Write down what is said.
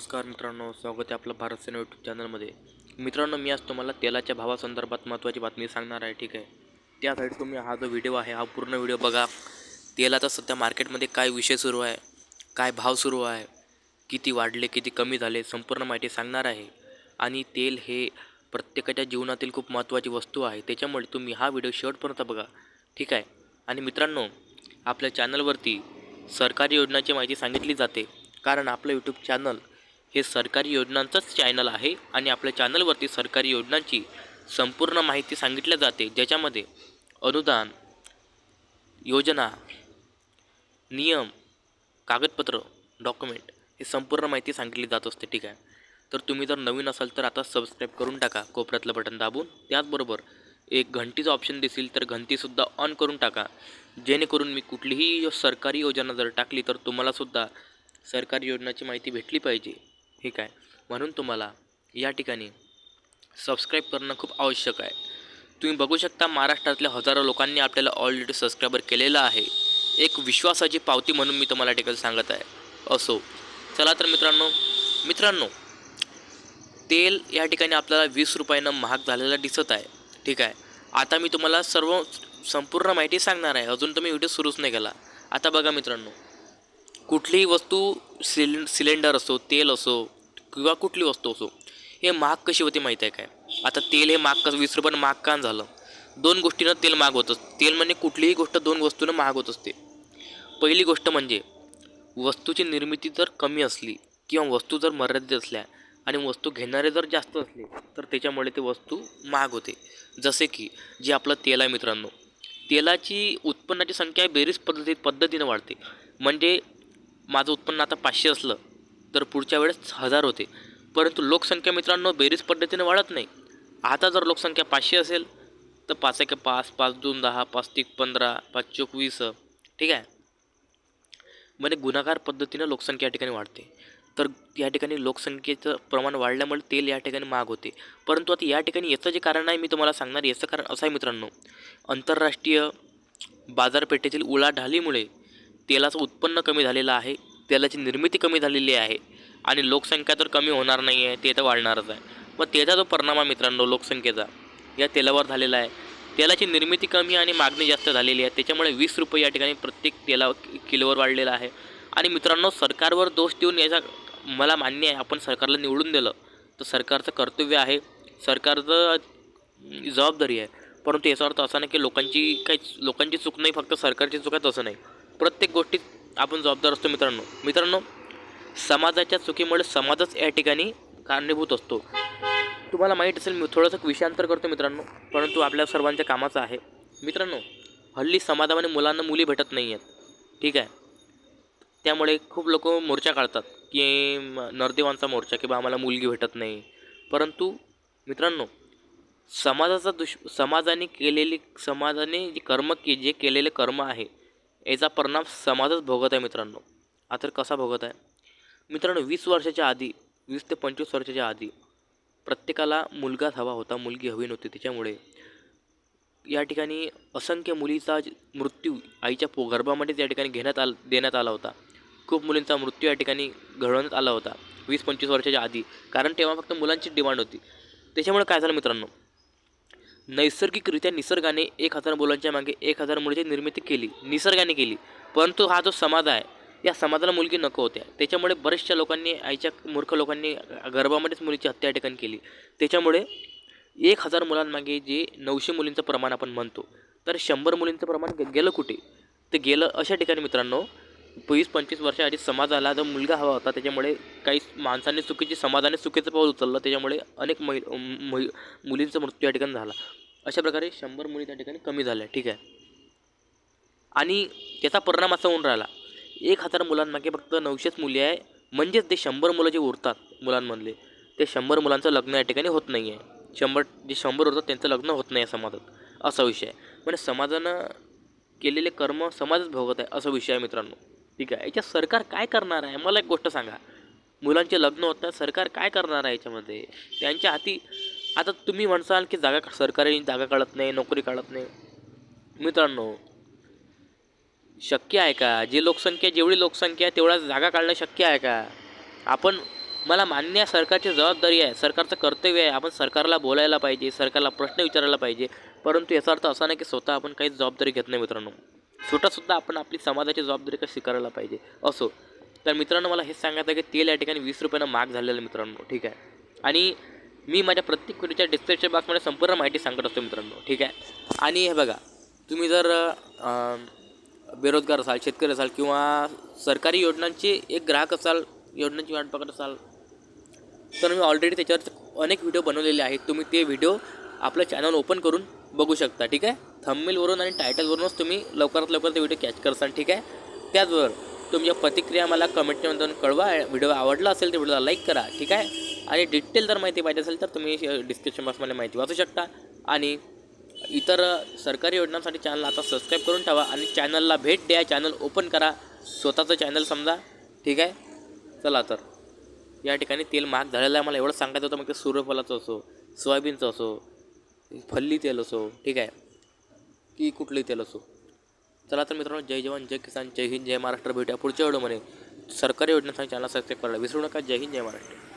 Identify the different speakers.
Speaker 1: नमस्कार मित्रांनो स्वागत आहे आपलं भारत सेना यूट्यूब चॅनलमध्ये मित्रांनो मी आज तुम्हाला तेलाच्या भावासंदर्भात महत्त्वाची बातमी सांगणार आहे ठीक आहे? त्यासाठी तुम्ही हा जो व्हिडिओ आहे हा पूर्ण व्हिडिओ बघा. तेलाचा सध्या मार्केटमध्ये काय विषय सुरू आहे काय भाव सुरू आहे किती वाढले किती कमी झाले संपूर्ण माहिती सांगणार आहे. आणि तेल हे प्रत्येकाच्या जीवनातील खूप महत्त्वाची वस्तू आहे. त्याच्यामुळे तुम्ही हा व्हिडिओ शेवटपर्यंत बघा ठीक आहे? आणि मित्रांनो आपल्या चॅनलवरती सरकारी योजनाची माहिती सांगितली जाते. कारण आपलं यूट्यूब चॅनल हे सरकारी योजनांचंच चॅनल आहे आणि आपल्या चॅनलवरती सरकारी योजनांची संपूर्ण माहिती सांगितल्या जाते. ज्याच्यामध्ये अनुदान योजना नियम कागदपत्र डॉक्युमेंट हे संपूर्ण माहिती सांगितली जात असते. ठीक आहे? तर तुम्ही जर नवीन असाल तर आता सबस्क्राईब करून टाका. कोपऱ्यातलं बटन दाबून. त्याचबरोबर एक घंटीचं ऑप्शन दिसेल तर घंटीसुद्धा ऑन करून टाका. जेणेकरून मी कुठलीही सरकारी योजना जर टाकली तर तुम्हालासुद्धा सरकारी योजनाची माहिती भेटली पाहिजे. ठीक आहे. म्हणून तुम्हाला या ठिकाणी सबस्क्राईब करणं खूप आवश्यक आहे. तुम्ही बघू शकता महाराष्ट्रातल्या हजारो लोकांनी आपल्याला ऑलरेडी सबस्क्रायबर केलेलं आहे. एक विश्वासाची पावती म्हणून मी तुम्हाला ठिकाणी सांगत आहे. असो. चला तर मित्रांनो मित्रांनो तेल या ठिकाणी आपल्याला वीस रुपयानं महाग झालेलं दिसत आहे. ठीक आहे. आता मी तुम्हाला सर्व संपूर्ण माहिती सांगणार आहे. अजून तुम्ही व्हिडिओ सुरूच नाही केला. आता बघा मित्रांनो. कुठलीही वस्तू सिलें सिलेंडर असो तेल असो किंवा कुठली वस्तू असो हे महाग कशी होते माहीत आहे काय? आता तेल हे महाग कसं वीस रुपयानं महाग का झालं? दोन गोष्टीनं तेल महाग होतं तेल म्हणजे कुठलीही गोष्ट दोन वस्तूनं महाग होत असते. पहिली गोष्ट म्हणजे वस्तूची निर्मिती जर कमी असली किंवा वस्तू जर मर्यादित असल्या आणि वस्तू घेणारे जर जास्त असले तर त्याच्यामुळे ते वस्तू महाग होते. जसे की जे आपलं तेल आहे मित्रांनो तेलाची उत्पन्नाची संख्या बेरीज पद्धती पद्धतीनं वाढते. म्हणजे माझं उत्पन्न आता पाचशे असलं तर पुढच्या वेळेस हजार होते. परंतु लोकसंख्या मित्रांनो बेरीज पद्धतीने वाढत नाही. आता जर लोकसंख्या पाचशे असेल तर पाच एक पाच पाच दोन दहा पाच तिक पंधरा पाच चोक वीस ठीक आहे? म्हणजे गुणाकार पद्धतीनं लोकसंख्या या ठिकाणी वाढते. तर या ठिकाणी लोकसंख्येचं प्रमाण वाढल्यामुळे तेल या ठिकाणी महाग होते. परंतु आता या ठिकाणी याचं जे कारण आहे मी तुम्हाला सांगणार याचं कारण असं आहे मित्रांनो. आंतरराष्ट्रीय बाजारपेठेतील उलाढालीमुळे तेलाचं उत्पन्न कमी झालेलं आहे तेलाची निर्मिती कमी झालेली आहे आणि लोकसंख्या तर कमी होणार नाही आहे ते तर वाढणारच आहे. मग त्याचा जो परिणाम आहे मित्रांनो लोकसंख्येचा या तेलावर झालेला आहे. तेलाची निर्मिती कमी आणि मागणी जास्त झालेली आहे त्याच्यामुळे वीस रुपये या ठिकाणी प्रत्येक तेला किलोवर वाढलेला आहे. आणि मित्रांनो सरकारवर दोष देऊन याचा मला मान्य आहे आपण सरकारला निवडून दिलं तर सरकारचं कर्तव्य आहे सरकारचं जबाबदारी आहे. परंतु याचा अर्थ असा नाही की लोकांची काही लोकांची चूक नाही फक्त सरकारची चूक आहे तसं नाही. प्रत्येक गोष्टीत आपण जबाबदार असतो मित्रांनो. मित्रांनो समाजाच्या चुकीमुळे समाजच या ठिकाणी कारणीभूत असतो. तुम्हाला माहीत असेल मी थोडंसं विषयांतर करतो मित्रांनो परंतु आपल्या सर्वांच्या कामाचं आहे. मित्रांनो हल्ली समाजामध्ये मुलांना मुली भेटत नाही आहेत. ठीक आहे? त्यामुळे खूप लोक मोर्चा काढतात की नरदेवांचा मोर्चा की बा आम्हाला मुलगी भेटत नाही. परंतु मित्रांनो समाजाचा दुष समाजाने केलेली समाजाने जे कर्म के जे केलेले कर्म आहे याचा परिणाम समाजच भोगत आहे मित्रांनो. आता कसा भोगत आहे? मित्रांनो वीस वर्षाच्या आधी वीस ते पंचवीस वर्षाच्या आधी प्रत्येकाला मुलगाच हवा होता मुलगी हवी नव्हती. त्याच्यामुळे या ठिकाणी असंख्य मुलीचा मृत्यू आईच्या पो गर्भामध्येच या ठिकाणी घेण्यात आल देण्यात आला होता. खूप मुलींचा मृत्यू या ठिकाणी घडवण्यात आला होता वीस पंचवीस वर्षाच्या आधी. कारण तेव्हा फक्त मुलांची डिमांड होती. त्याच्यामुळे काय झालं मित्रांनो? नैसर्गिकरित्या निसर्गाने एक हजार मुलांच्या मागे एक हजार मुलीची निर्मिती केली निसर्गाने केली. परंतु हा जो समाज आहे या समाजाला मुलगी नको होत्या. त्याच्यामुळे बऱ्याचशा लोकांनी आईच्या मूर्ख लोकांनी गर्भामध्येच मुलीची हत्या ठिकाणी केली. त्याच्यामुळे एक हजार मुलांमागे जे नऊशे मुलींचं प्रमाण आपण म्हणतो तर शंभर मुलींचं प्रमाण गेलं कुठे? ते गेलं अशा ठिकाणी मित्रांनो वीस पंचवीस वर्षाआधी समाजाला जो मुलगा हवा होता. त्याच्यामुळे काही माणसांनी चुकीची समाजाने चुकीचं पाऊल उचललं. त्याच्यामुळे अनेक महि महि मुलींचा मृत्यू या ठिकाणी झाला. अशा प्रकारे शंभर मुली त्या ठिकाणी कमी झाल्या. ठीक आहे. आणि त्याचा परिणाम असा होऊन राहिला. एक हजार मुलांमागे फक्त नऊशेच मुली आहे. म्हणजेच ते शंभर मुलं जे उरतात मुलांमधले ते शंभर मुलांचं लग्न या ठिकाणी होत नाही आहे शंभर जे शंभर उरतात त्यांचं लग्न होत नाही आहे समाजात. असा विषय आहे. म्हणजे समाजानं केलेले कर्म समाजच भोगत आहे. असा विषय आहे मित्रांनो. ठीक आहे. याच्यात सरकार काय करणार आहे? मला एक गोष्ट सांगा. मुलांचे लग्न होतात सरकार काय करणार आहे याच्यामध्ये? त्यांच्या हाती आता तुम्ही म्हणसाल की जागा सरकारी जागा काढत नाही नोकरी काढत नाही. मित्रांनो शक्य आहे का? जी लोकसंख्या जेवढी लोकसंख्या आहे तेवढ्या जागा काढणं शक्य आहे का? आपण मला मान्य आहे सरकारची जबाबदारी आहे. सरकारचं कर्तव्य आहे. आपण सरकारला बोलायला पाहिजे सरकारला प्रश्न विचारायला पाहिजे. परंतु याचा अर्थ असा नाही की स्वतः आपण काहीच जबाबदारी घेत नाही मित्रांनो. स्वतःसुद्धा आपण आपली समाजाची जबाबदारी का स्वीकारायला पाहिजे? असो. तर मित्रांनो मला हेच सांगायचं आहे की तेल या ठिकाणी वीस रुपयानं महाग झालेलं मित्रांनो ठीक आहे? आणि मी माझ्या प्रत्येक व्हिडिओच्या डिस्क्रिप्शन बॉक्समध्ये संपूर्ण माहिती सांगत असतो मित्रांनो ठीक आहे? आणि हे बघा तुम्ही जर बेरोजगार असाल शेतकरी असाल किंवा सरकारी योजनांचे एक ग्राहक असाल योजनांची वाट बघत असाल तर मी ऑलरेडी त्याच्यावर अनेक व्हिडिओ बनवलेले आहेत. तुम्ही ते व्हिडिओ आपलं चॅनल ओपन करून बघू शकता ठीक आहे? थंबमेलवरून आणि टायटलवरूनच तुम्ही लवकरात लवकर ते व्हिडिओ कॅच करसाल ठीक आहे? त्याचबरोबर तुमच्या प्रतिक्रिया मला कमेंटमधून कळवा व्हिडिओ आवडला असेल तर व्हिडिओला लाईक करा ठीक आहे? आणि डिटेल जर माहिती पाहिजे असेल तर तुम्ही डिस्क्रिप्शन बॉक्समध्ये माहिती वाचू शकता. आणि इतर सरकारी योजनांसाठी चॅनल आता सबस्क्राईब करून ठेवा आणि चॅनलला भेट द्या चॅनल ओपन करा स्वतःचं चॅनल समजा ठीक आहे? चला तर या ठिकाणी तेल महाग झालेलं आहे मला एवढं सांगायचं होतं मग ते सूर्यफलाचं असो सोयाबीनचं असो फल्ली तेल असो ठीक आहे? की कुठलंही तेल असो. चला तर मित्रांनो जय जवान जय किसान जय हिंद जय महाराष्ट्र. भेटूया पुढच्या व्हिडिओमध्ये. सरकारी योजनेसाठी चॅनल सबस्क्राईब करायला विसरू नका. जय हिंद जय महाराष्ट्र.